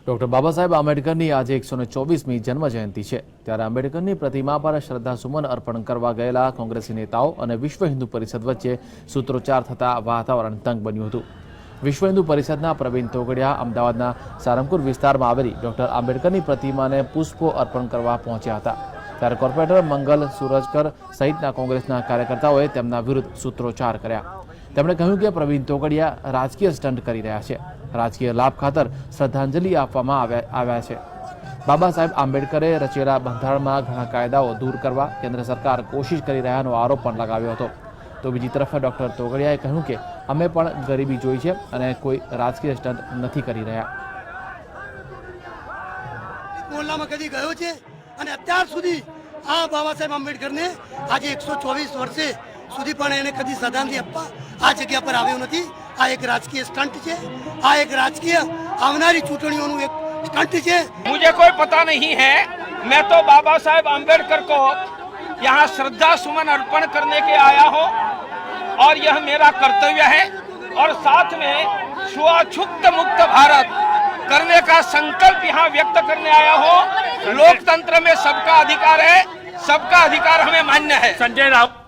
Doctor Baba Saheb આંબેડકરની આજે એકસો ને ચોવીસમી જન્મજયંતિ છે. ત્યારે આંબેડકરની પ્રતિમા પર શ્રદ્ધાસુમન અર્પણ કરવા ગયેલા કોંગ્રેસી નેતાઓ અને વિશ્વ હિન્દુ પરિષદ વચ્ચે સૂત્રોચ્ચાર થતા વાતાવરણ તંગ બન્યું હતું. વિશ્વ હિન્દુ પરિષદના પ્રવીણ તોગડિયા અમદાવાદના સારંગપુર વિસ્તારમાં આવેલી ડોક્ટર આંબેડકરની પ્રતિમાને પુષ્પો અર્પણ કરવા પહોંચ્યા હતા. ત્યારે કોર્પોરેટર મંગલ સુરજકર સહિતના કોંગ્રેસના કાર્યકર્તાઓએ તેમના વિરુદ્ધ સૂત્રોચ્ચાર કર્યા. તેમણે કહ્યું કે પ્રવીણ તોગડિયા રાજકીય સ્ટન્ટ કરી રહ્યા છે. રાજકીય લાભ ખાતર શ્રદ્ધાંજલિ આપવામાં આવ્યા છે. બાબા સાહેબ આંબેડકરે રચેલા બંધારણમાં ઘણા કાયદાઓ દૂર કરવા કેન્દ્ર સરકાર કોશિશ કરી રહ્યાનો આરોપ પણ લગાવ્યો હતો. તો બીજી તરફ ડૉક્ટર તોગડિયાએ કહ્યું કે, અમે પણ ગરીબી જોઈ છે અને કોઈ રાજકીય સ્ટન્ટ નથી કરી રહ્યા. કદી ગયો છે? અને અત્યાર સુધી આ બાબા સાહેબ આંબેડકરને આજે એકસો ચોવીસ વર્ષે સુધી પણ એને કદી શ્રદ્ધાંજલિ આપવા આ જગ્યા પર આવ્યો નથી. આ એક રાજકીય સ્ટન્ટ છે આ એક રાજકીય આવનારી ચૂંટણીઓનું એક સ્ટન્ટ છે मुझे कोई पता नहीं है मैं तो बाबा साहेब आम्बेडकर को यहाँ श्रद्धा सुमन अर्पण करने के आया हूँ और यह मेरा कर्तव्य है और साथ में छुआछूत मुक्त भारत करने का संकल्प यहाँ व्यक्त करने आया हूँ लोकतंत्र में सबका अधिकार है सबका अधिकार हमें मान्य है संजय राउत